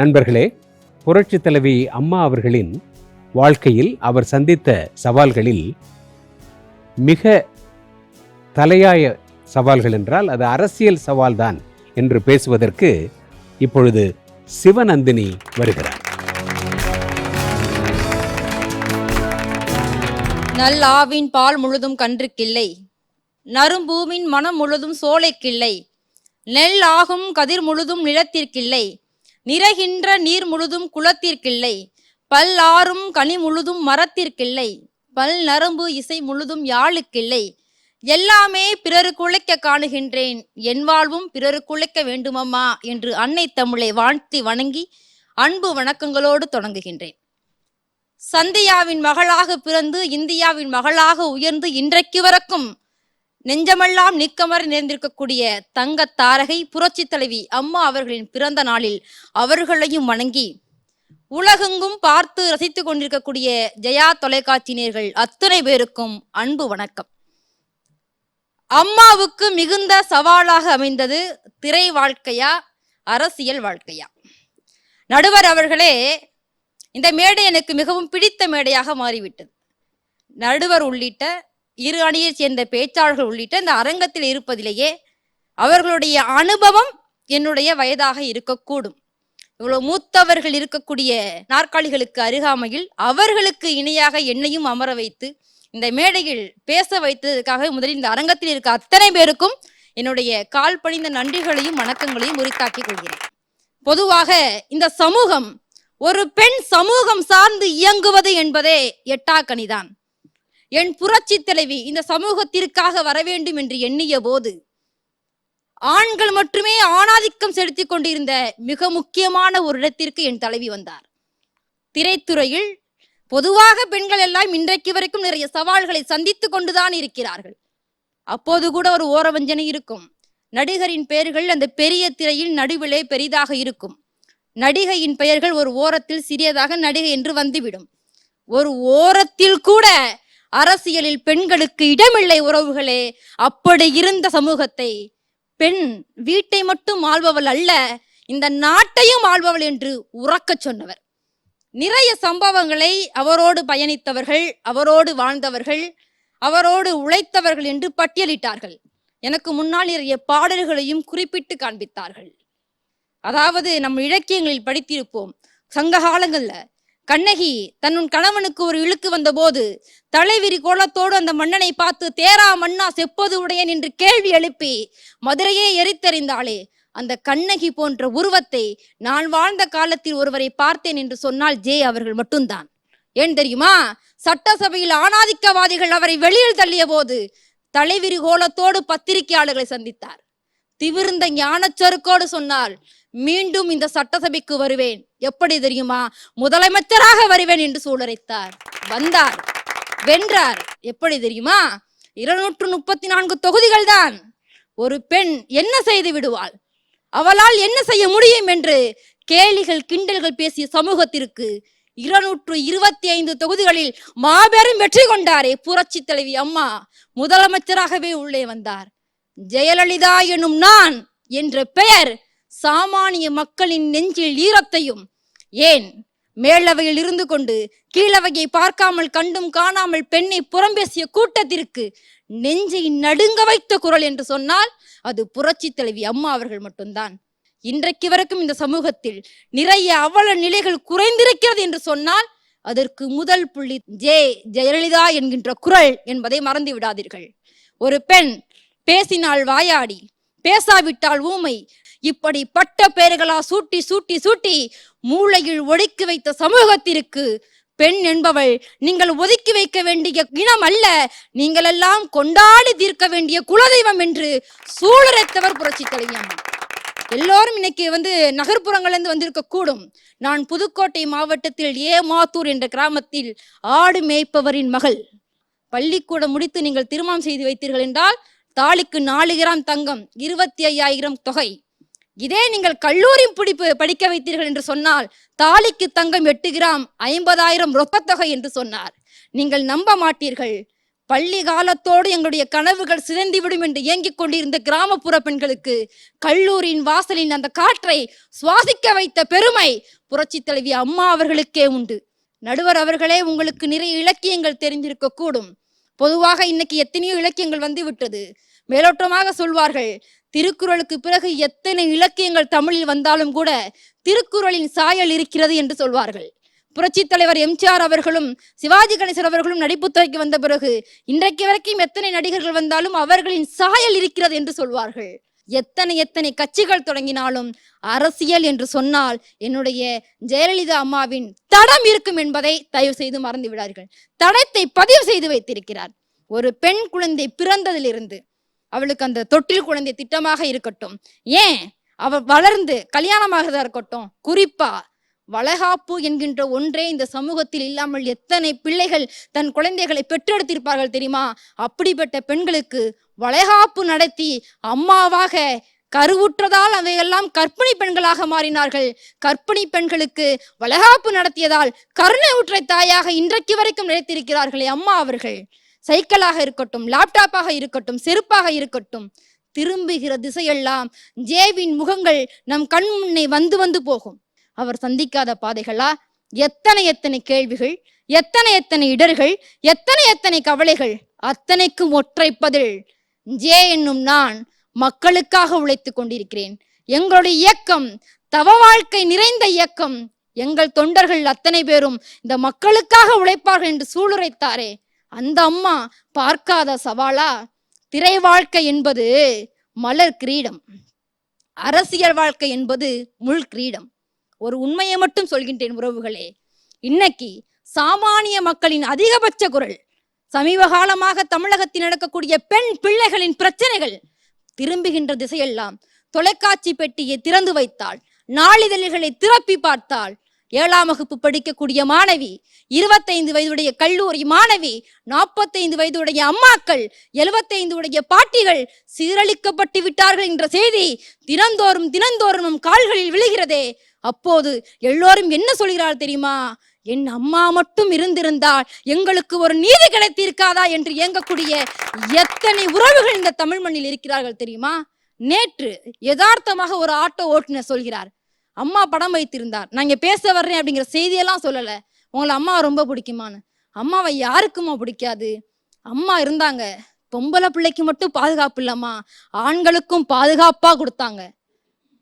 நண்பர்களே புரட்சி தலைவி அம்மா அவர்களின் வாழ்க்கையில் அவர் சந்தித்த சவால்களில் மிக தலையாய சவால்கள் என்றால் அது அரசியல் சவால்தான் என்று பேசுவதற்கு இப்பொழுது சிவநந்தினி வருகிறார். நல்லாவின் பால் முழுதும் கன்றுக்கில்லை நரும்பூவின் மனம் முழுதும் சோலைக்கில்லை நெல் ஆகும் கதிர் முழுதும் நிலத்திற்கில்லை நிறைகின்ற நீர் முழுதும் குளத்திற்கில்லை. பல் ஆறும் கனி முழுதும் மரத்திற்கில்லை. பல் நரம்பு இசை முழுதும் யாழுக்கில்லை. எல்லாமே பிறருக்குழைக்க காணுகின்றேன். என் வாழ்வும் பிறருக்குழைக்க வேண்டுமம்மா என்று அன்னை தமிழை வாழ்த்தி வணங்கி அன்பு வணக்கங்களோடு தொடங்குகின்றேன். சந்தியாவின் மகளாக பிறந்து இந்தியாவின் மகளாக உயர்ந்து இன்றைக்கு வரைக்கும் நெஞ்சமெல்லாம் நிக்கமர நிறைந்திருக்கக்கூடிய தங்க தாரகை புரட்சி தலைவி அம்மா அவர்களின் பிறந்த நாளில் அவர்களையும் வணங்கி உலகெங்கும் பார்த்து ரசித்து கொண்டிருக்கக்கூடிய ஜெயா தொலைக்காட்சியினர்கள் அத்தனை பேருக்கும் அன்பு வணக்கம். அம்மாவுக்கு மிகுந்த சவாலாக அமைந்தது திரை வாழ்க்கையா அரசியல் வாழ்க்கையா? நடுவர் அவர்களே இந்த மேடை எனக்கு மிகவும் பிடித்த மேடையாக மாறிவிட்டது. நடுவர் உள்ளிட்ட இரு அணியைச் சேர்ந்த பேச்சாளர்கள் உள்ளிட்ட இந்த அரங்கத்தில் இருப்பதிலேயே அவர்களுடைய அனுபவம் என்னுடைய வயதாக இருக்கக்கூடும். இவ்வளவு மூத்தவர்கள் இருக்கக்கூடிய நாற்காலிகளுக்கு அருகாமையில் அவர்களுக்கு இணையாக என்னையும் அமர வைத்து இந்த மேடையில் பேச வைத்ததற்காக முதலில் இந்த அரங்கத்தில் இருக்க அத்தனை பேருக்கும் என்னுடைய கால் பணிந்த நன்றிகளையும் வணக்கங்களையும் உரித்தாக்கிக் கொள்கிறேன். பொதுவாக இந்த சமூகம் ஒரு பெண் சமூகம் சார்ந்து இயங்குவது என்பதே எட்டாக்கனிதான் என் புரட்சி தலைவி இந்த சமூகத்திற்காக வர வேண்டும் என்று எண்ணிய போது ஆண்கள் மட்டுமே ஆணாதிக்கம் செலுத்திக் கொண்டிருந்த மிக முக்கியமான ஒரு இடத்திற்கு என் தலைவி வந்தார். திரைத்துறையில் பொதுவாக பெண்கள் எல்லாம் இன்றைக்கு வரைக்கும் நிறைய சவால்களை சந்தித்துக் கொண்டுதான் இருக்கிறார்கள். அப்போது கூட ஒரு ஓரவஞ்சனை இருக்கும். நடிகரின் பெயர்கள் அந்த பெரிய திரையில் நடுவிலே பெரிதாக இருக்கும். நடிகையின் பெயர்கள் ஒரு ஓரத்தில் சிறியதாக நடிகை என்று வந்துவிடும். ஒரு ஓரத்தில் கூட அரசியலில் பெண்களுக்கு இடமில்லை உறவுகளே. அப்படி இருந்த சமூகத்தை பெண் வீட்டை மட்டும் ஆள்பவள் அல்ல இந்த நாட்டையும் ஆள்பவள் என்று உறக்கச் சொன்னவர். நிறைய சம்பவங்களை அவரோடு பயணித்தவர்கள் அவரோடு வாழ்ந்தவர்கள் அவரோடு உழைத்தவர்கள் என்று பட்டியலிட்டார்கள். எனக்கு முன்னால் நிறைய பாடல்களையும் குறிப்பிட்டு காண்பித்தார்கள். அதாவது நம் இலக்கியங்களில் படித்திருப்போம் சங்க காலங்கள்ல கண்ணகி தன்னுன் கணவனுக்கு ஒரு இழுக்கு வந்தபோது தலைவிரி கோலத்தோடு அந்த மன்னனை பார்த்து தேரா மன்னா செப்பது உடையன் என்று கேள்வி எழுப்பி மதுரையே எரித்தறிந்தாளே. அந்த கண்ணகி போன்ற உருவத்தை நான் வாழ்ந்த காலத்தில் ஒருவரை பார்த்தேன் என்று சொன்னால் ஜே அவர்கள் மட்டும்தான். ஏன் தெரியுமா? சட்டசபையில் ஆணாதிக்கவாதிகள் அவரை வெளியில் தள்ளிய போது தலைவிரி கோலத்தோடு பத்திரிகையாளர்களை சந்தித்தார். திவிர்ந்த ஞானச்சருக்கோடு சொன்னால் மீண்டும் இந்த சட்டசபைக்கு வருவேன். எப்படி தெரியுமா? முதலமைச்சராக வருவேன் என்று சூழரைத்தார் வந்தார். வென்றார். எப்படி தெரியுமா? இருநூற்று முப்பத்தி நான்கு தொகுதிகள் தான். ஒரு பெண் என்ன செய்து விடுவாள்? அவளால் என்ன செய்ய முடியும் என்று கேலிகள் கிண்டல்கள் பேசிய சமூகத்திற்கு இருநூற்று இருபத்தி ஐந்து தொகுதிகளில் மாபெரும் வெற்றி கொண்டாரே புரட்சி தலைவி அம்மா. முதலமைச்சராகவே உள்ளே வந்தார். ஜெயலலிதா எனும் நான் என்ற பெயர் சாமானிய மக்களின் நெஞ்சில் ஈரத்தையும் ஏன் மேலவையில் இருந்து கொண்டு கீழவையை பார்க்காமல் கண்டும் காணாமல் பெண்ணை புறம்பேசிய கூட்டத்திற்கு நெஞ்சை நடுங்க வைத்த குரல் என்று சொன்னால் அது புரட்சி தலைவி அம்மா அவர்கள் மட்டும்தான். இன்றைக்கு வரைக்கும் இந்த சமூகத்தில் நிறைய அவல நிலைகள் குறைந்திருக்கிறது என்று சொன்னால் அதற்கு முதல் புள்ளி ஜே ஜெயலலிதா என்கின்ற குரல் என்பதை மறந்து விடாதீர்கள். ஒரு பெண் பேசினால் வாயாடி பேசாவிட்டால் ஊமை இப்படி பட்ட பெயர்களா சூட்டி சூட்டி சூட்டி மூளையில் ஒடுக்கி வைத்த சமூகத்திற்கு பெண் என்பவள் நீங்கள் ஒதுக்கி வைக்க வேண்டிய இனம் அல்ல நீங்கள் எல்லாம் கொண்டாடி தீர்க்க வேண்டிய குலதெய்வம் என்று சூழரைத்தவர் புரட்சி தலைவி எல்லோரும் இன்னைக்கு வந்து நகர்ப்புறங்கள்லேருந்து வந்திருக்க கூடும். நான் புதுக்கோட்டை மாவட்டத்தில் ஏமாத்தூர் என்ற கிராமத்தில் ஆடு மேய்ப்பவரின் மகள். பள்ளிக்கூடம் முடித்து நீங்கள் திருமணம் செய்து வைத்தீர்கள் என்றால் தாலிக்கு நாலு கிராம் தங்கம் இருபத்தி ஐயாயிரம் தொகை. இதே நீங்கள் கல்லூரி பிடிப்பு படிக்க வைத்தீர்கள் என்று சொன்னால் தாலிக்கு தங்கம் எட்டு கிராம் ஐம்பதாயிரம் ரொக்கத்தொகை என்று சொன்னார். நீங்கள் நம்ப மாட்டீர்கள். பள்ளி காலத்தோடு எங்களுடைய கனவுகள் சிதைந்துவிடும் என்று ஏங்கிக் கொண்டிருந்த கிராமப்புற பெண்களுக்கு கல்லூரியின் வாசலின் அந்த காற்றை சுவாசிக்க வைத்த பெருமை புரட்சி தலைவி அம்மா அவர்களுக்கே உண்டு. நடுவர் அவர்களே உங்களுக்கு நிறைய இலக்கியங்கள் தெரிந்திருக்க கூடும். பொதுவாக இன்னைக்கு எத்தனையோ இலக்கியங்கள் வந்து விட்டது. மேலோட்டமாக சொல்வார்கள் திருக்குறளுக்கு பிறகு எத்தனை இலக்கியங்கள் தமிழில் வந்தாலும் கூட திருக்குறளின் சாயல் இருக்கிறது என்று சொல்வார்கள். புரட்சித் தலைவர் எம்ஜிஆர் அவர்களும் சிவாஜி கணேசன் அவர்களும் நடிப்புத்துறைக்கு வந்த பிறகு இன்றைக்கு வரைக்கும் எத்தனை நடிகர்கள் வந்தாலும் அவர்களின் சாயல் இருக்கிறது என்று சொல்வார்கள். எத்தனை எத்தனை கட்சிகள் தொடங்கினாலும் அரசியல் என்று சொன்னால் என்னுடைய ஜெயலலிதா அம்மாவின் தடம் இருக்கும் என்பதை தயவு செய்து மறந்து விடார்கள் தடத்தை பதிவு செய்து வைத்திருக்கிறார். ஒரு பெண் குழந்தை பிறந்ததிலிருந்து அவளுக்கு அந்த தொட்டில் குழந்தை திட்டமாக இருக்கட்டும். ஏன்? அவள் வளர்ந்து கல்யாணமாகதா இருக்கட்டும். குறிப்பா வளகாப்பு என்கின்ற ஒன்றே இந்த சமூகத்தில் இல்லாமல் எத்தனை பிள்ளைகள் தன் குழந்தைகளை பெற்றெடுத்திருப்பார்கள் தெரியுமா? அப்படிப்பட்ட பெண்களுக்கு வளைகாப்பு நடத்தி அம்மாவாக கருவுற்றதால் அவையெல்லாம் கற்பிணி பெண்களாக மாறினார்கள். கற்பிணி பெண்களுக்கு வளகாப்பு நடத்தியதால் கருணை ஊற்றை தாயாக இன்றைக்கு வரைக்கும் நிலைத்திருக்கிறார்களே அம்மா அவர்கள். சைக்கிளாக இருக்கட்டும் லேப்டாப்பாக இருக்கட்டும் செருப்பாக இருக்கட்டும் திரும்புகிற திசையெல்லாம் ஜேவின் முகங்கள் நம் கண் முன்னே வந்து வந்து போகும். அவர் சந்திக்காத பாதைகளா? எத்தனை எத்தனை கேள்விகள் எத்தனை எத்தனை இடர்கள் எத்தனை எத்தனை கவலைகள் அத்தனைக்கும் ஒற்றை பதில் ஜே என்னும் நான் மக்களுக்காக உழைத்துக் கொண்டிருக்கிறேன். எங்களுடைய இயக்கம் தவ வாழ்க்கை நிறைந்த இயக்கம். எங்கள் தொண்டர்கள் அத்தனை பேரும் இந்த மக்களுக்காக உழைப்பார்கள் என்று சூளுரைத்தாரே. அந்த அம்மா பார்க்காத சவாலா? திரை வாழ்க்கை என்பது மலர் கிரீடம். அரசியல் வாழ்க்கை என்பது முள் கிரீடம். ஒரு உண்மையை மட்டும் சொல்கின்றேன் உறவுகளே. இன்னைக்கு சாமானிய மக்களின் அதிகபட்ச குரல் சமீப காலமாக தமிழகத்தில் நடக்கக்கூடிய பெண் பிள்ளைகளின் பிரச்சனைகள் திரும்புகின்ற திசையெல்லாம் தொலைக்காட்சி பெட்டியை திறந்து வைத்தாள் நாளிதழ்களை திறப்பி பார்த்தாள் ஏழாம் வகுப்பு படிக்கக்கூடிய மாணவி இருபத்தைந்து வயதுடைய கல்லூரி மாணவி நாற்பத்தைந்து வயதுடைய அம்மாக்கள் எழுபத்தைந்து உடைய பாட்டிகள் சீரழிக்கப்பட்டு விட்டார்கள் என்ற செய்தி தினந்தோறும் தினந்தோறும் நம் கால்களில் விழுகிறதே. அப்போது எல்லோரும் என்ன சொல்கிறார் தெரியுமா? என் அம்மா மட்டும் இருந்திருந்தால் எங்களுக்கு ஒரு நீதி கிடைத்திருக்காதா என்று இயங்கக்கூடிய எத்தனை உறவுகள் இந்த தமிழ் மண்ணில் இருக்கிறார்கள் தெரியுமா? நேற்று யதார்த்தமாக ஒரு ஆட்டோ ஓட்டுநர் சொல்கிறார். அம்மா படம் வைத்திருந்தார். நான் இங்க பேச வர்றேன் அப்படிங்கிற செய்தியெல்லாம் சொல்லல. உங்களை அம்மா ரொம்ப பிடிக்குமான்னு. அம்மாவை யாருக்குமா பிடிக்காது? அம்மா இருந்தாங்க. பொம்பளை பிள்ளைக்கு மட்டும் பாதுகாப்பு இல்லம்மா. ஆண்களுக்கும் பாதுகாப்பா கொடுத்தாங்க.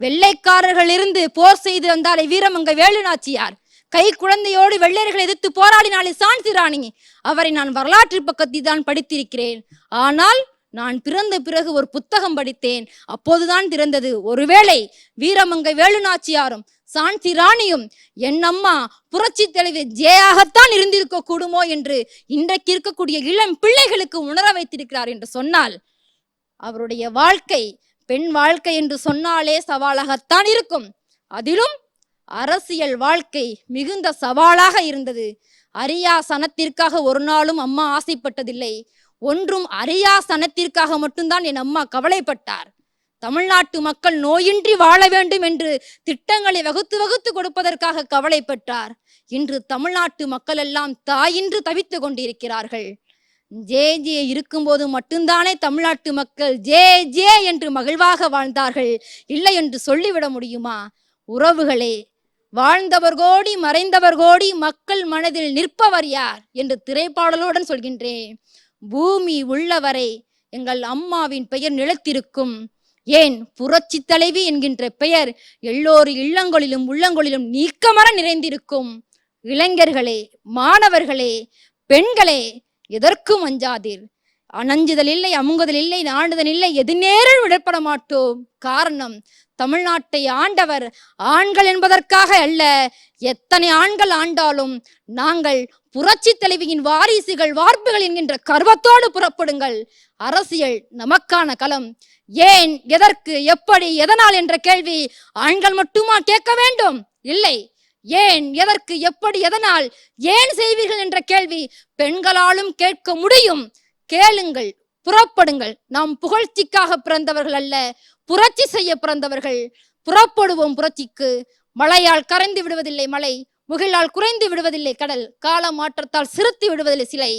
வெள்ளைக்காரர்கள் இருந்து போர் செய்து வந்தாலே வீரமங்க வேலு நாச்சியார் கை குழந்தையோடு வெள்ளையர்களை எதிர்த்து போராடினாலே சான்சி ராணி அவரை நான் வரலாற்று பக்கத்தில் தான் படித்திருக்கிறேன். ஆனால் நான் பிறந்த பிறகு ஒரு புத்தகம் படித்தேன். அப்போதுதான் திறந்தது ஒருவேளை வீரமங்கை வேலுநாச்சியாரும் சாந்தி ராணியும் என் அம்மா புரட்சி தலைவி ஜெயாகத்தான் இருந்திருக்க கூடுமோ என்று இன்றைக்கு இருக்கக்கூடிய இளம் பிள்ளைகளுக்கு உணர வைத்திருக்கிறார் என்று சொன்னால் அவருடைய வாழ்க்கை பெண் வாழ்க்கை என்று சொன்னாலே சவாலாகத்தான் இருக்கும். அதிலும் அரசியல் வாழ்க்கை மிகுந்த சவாலாக இருந்தது. அரியா சனத்திற்காக ஒரு நாளும் அம்மா ஆசைப்பட்டதில்லை. ஒன்றும் அரியா சனத்திற்காக மட்டும்தான் என் அம்மா கவலைப்பட்டார். தமிழ்நாட்டு மக்கள் நோயின்றி வாழ வேண்டும் என்று திட்டங்களை வகுத்து வகுத்து கொடுப்பதற்காக கவலைப்பட்டார். இன்று தமிழ்நாட்டு மக்கள் எல்லாம் தாயின்று தவித்து கொண்டிருக்கிறார்கள். ஜே ஜே இருக்கும்போது மட்டும்தானே தமிழ்நாட்டு மக்கள் ஜே ஜே என்று மகிழ்வாக வாழ்ந்தார்கள். இல்லை என்று சொல்லிவிட முடியுமா? உறவுகளே வாழ்ந்தவர் கோடி மறைந்தவர் கோடி மக்கள் மனதில் நிற்பவர் யார்? என்று திரைப்பாடலுடன் சொல்கின்றேன். பூமி உள்ளவரை எங்கள் அம்மாவின் பெயர் நிலத்திருக்கும். ஏன்? புரட்சி தலைவி என்கின்ற பெயர் எல்லோரு இல்லங்களிலும் உள்ளங்களிலும் நீக்கமர நிறைந்திருக்கும். இளைஞர்களே மாணவர்களே பெண்களே எதற்கும் அஞ்சாதீர். அணஞ்சுதல் இல்லை அமுங்குதல் இல்லை நாண்டுதல் இல்லை எது நேரம் விடப்பட மாட்டோம் காரணம் தமிழ்நாட்டை ஆண்டவர் ஆண்கள் என்பதற்காக அல்ல. எத்தனை ஆண்கள் ஆண்டாலும் நாங்கள் புரட்சி தலைவியின் வாரிசுகள் வார்ப்புகள் என்கின்ற கர்வத்தோடு புறப்படுங்கள். அரசியல் நமக்கான களம். ஏன் எதற்கு எப்படி எதனால் என்ற கேள்வி ஆண்கள் மட்டுமா கேட்க வேண்டும்? இல்லை. ஏன் எதற்கு எப்படி எதனால் ஏன் செய்வீர்கள் என்ற கேள்வி பெண்களாலும் கேட்க முடியும். கேளுங்கள் புறப்படுங்கள். நாம் புகழ்ச்சிக்காக பிறந்தவர்கள் அல்ல புரட்சி செய்ய பிறந்தவர்கள். புறப்படுவோம் புரட்சிக்கு. மழையால் கரைந்து விடுவதில்லை மலை முகிலால் குறைந்து விடுவதில்லை கடல் கால மாற்றத்தால் சிறுத்தி விடுவதில்லை சிலை.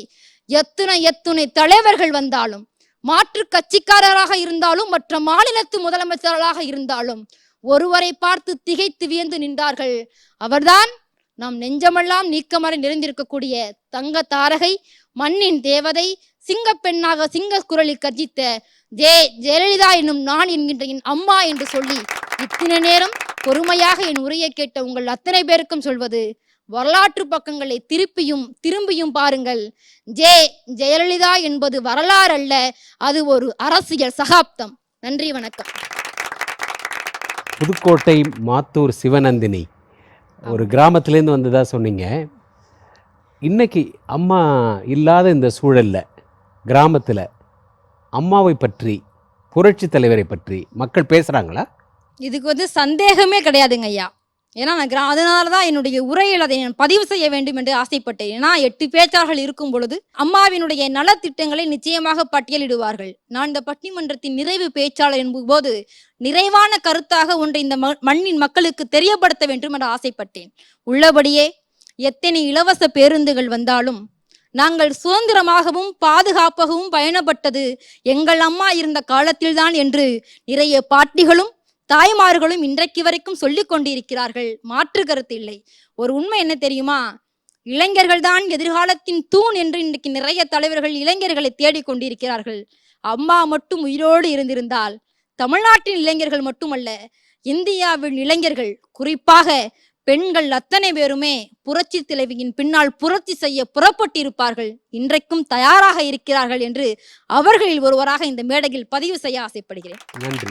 எத்துணை எத்துணை தலைவர்கள் வந்தாலும் மாற்று கட்சிக்காரராக இருந்தாலும் மற்ற மாநிலத்து முதலமைச்சர்களாக இருந்தாலும் ஒருவரை பார்த்து திகைத்து வியந்து நின்றார்கள். அவர்தான் நம் நெஞ்சமெல்லாம் நீக்கமறை நிறைந்திருக்கக்கூடிய தங்க தாரகை மண்ணின் தேவதை சிங்கப்பெண்ணாக சிங்க குரலில் கர்ஜித்த ஜே ஜெயலலிதா என்னும் நான் என்கின்ற என் அம்மா என்று சொல்லி இத்தனை நேரம் பொறுமையாக என் உரையை கேட்ட உங்கள் அத்தனை பேருக்கும் சொல்வது வரலாற்று பக்கங்களை திருப்பியும் திரும்பியும் பாருங்கள். ஜே ஜெயலலிதா என்பது வரலாறு அல்ல அது ஒரு அரசியல் சகாப்தம். நன்றி வணக்கம். புதுக்கோட்டை மாத்தூர் சிவநந்தினி. ஒரு கிராமத்துலேருந்து வந்ததா சொன்னீங்க. இன்னைக்கு அம்மா இல்லாத இந்த சூழல்ல கிராமத்தில் அம்மாவை பற்றி புரட்சி தலைவரை பற்றி மக்கள் பேசுகிறாங்களா இதுக்கு வந்து சந்தேகமே கிடையாதுங்க ஐயா. ஏன்னா நான் கிரா அதனால தான் என்னுடைய உரையில் அதை நான் பதிவு செய்ய வேண்டும் என்று ஆசைப்பட்டேன். ஏன்னா எட்டு பேச்சாளர்கள் இருக்கும் பொழுது அம்மாவினுடைய நலத்திட்டங்களை நிச்சயமாக பட்டியலிடுவார்கள். நான் இந்த பட்டிமன்றத்தின் நிறைவு பேச்சாளர் என்பது நிறைவான கருத்தாக ஒன்றை இந்த ம- மண்ணின் மக்களுக்கு தெரியப்படுத்த வேண்டும் என்று ஆசைப்பட்டேன். உள்ளபடியே எத்தனை இலவச பேருந்துகள் வந்தாலும் நாங்கள் சுதந்திரமாகவும் பாதுகாப்பாகவும் பயணப்பட்டது. எங்கள் அம்மா இருந்த காலத்தில்தான் என்று நிறைய பாட்டிகளும் தாய்மார்களும் இன்றைக்கு வரைக்கும் சொல்லிக் கொண்டிருக்கிறார்கள். மாற்று கருத்து இல்லை. ஒரு உண்மை என்ன தெரியுமா? இளைஞர்கள் தான் எதிர்காலத்தின் தூண் என்று இன்றைக்கு நிறைய தலைவர்கள் இளைஞர்களை தேடிக் கொண்டிருக்கிறார்கள். அம்மா மட்டும் உயிரோடு இருந்திருந்தால் தமிழ்நாட்டின் இளைஞர்கள் மட்டுமல்ல இந்தியாவின் இளைஞர்கள் குறிப்பாக பெண்கள் அத்தனை பேருமே புரட்சி தலைவியின் பின்னால் புரட்சி செய்ய புறப்பட்டிருப்பார்கள். இன்றைக்கும் தயாராக இருக்கிறார்கள் என்று அவர்களில் ஒருவராக இந்த மேடையில் பதிவு செய்ய ஆசைப்படுகிறேன். நன்றி.